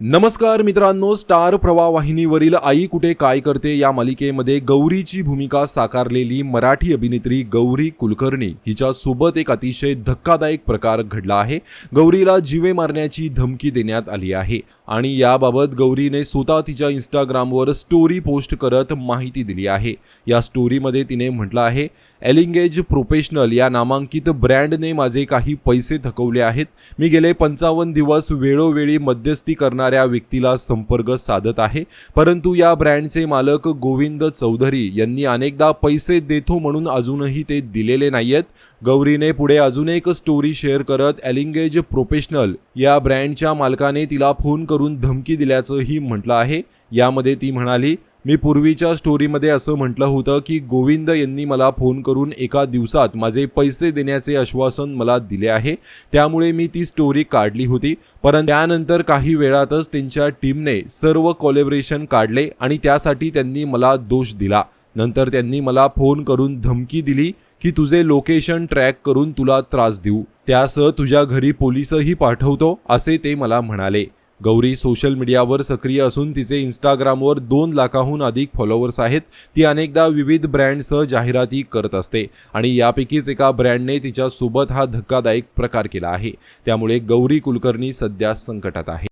नमस्कार मित्रांनो स्टार प्रवाह वाहिनीवरील आई कुठे काय करते या मालिकेमध्ये गौरीची भूमिका साकारलेली मराठी अभिनेत्री गौरी कुलकर्णी. हिच्या सोबत एक अतिशय धक्कादायक प्रकार घडला आहे. गौरीला जीवे मारण्याची धमकी देण्यात आली आहे आणि याबाबत गौरीने स्वतः तिच्या इंस्टाग्रामवर स्टोरी पोस्ट करत माहिती दिली आहे. या स्टोरीमध्ये तिने म्हटलं आहे एलिंगेज प्रोफेशनल या नामांकित ब्रँडने माझे काही पैसे थकवले आहेत. मी गेले पंचावन्न दिवस वेळोवेळी मध्यस्थी करणार करणाऱ्या व्यक्तीला संपर्क साधत आहे. परंतु या ब्रँडचे मालक गोविंद चौधरी यांनी अनेकदा पैसे देतो म्हणून अजूनही ते दिलेले नाहीयेत. गौरीने पुढे अजून एक स्टोरी शेअर करत एलिंगेज प्रोफेशनल या ब्रँडच्या मालकाने तिला फोन करून धमकी दिल्याचंही म्हटलं आहे. यामध्ये ती म्हणाली मी पूर्वीच्या स्टोरीमध्ये असं म्हटलं होतं की गोविंद यांनी मला फोन करून एका दिवसात माझे पैसे देण्याचे आश्वासन मला दिले आहे. त्यामुळे मी ती स्टोरी काढली होती. परंतु त्यानंतर काही वेळातच त्यांच्या टीमने सर्व कोलॅबरेशन काढले आणि त्यासाठी त्यांनी मला दोष दिला. नंतर त्यांनी मला फोन करून धमकी दिली की तुझे लोकेशन ट्रॅक करून तुला त्रास देऊ. त्यासह तुझ्या घरी पोलिसही पाठवतो असे ते मला म्हणाले. गौरी सोशल मीडियावर सक्रिय असून तिचे इंस्टाग्रामवर दोन लाखाहून अधिक फॉलोअर्स आहेत. ती अनेकदा विविध ब्रँडसह जाहिराती करत असते आणि यापैकीच एका ब्रँडने तिच्यासोबत हा धक्कादायक प्रकार केला आहे. त्यामुळे गौरी कुलकर्णी सध्या संकटात आहे.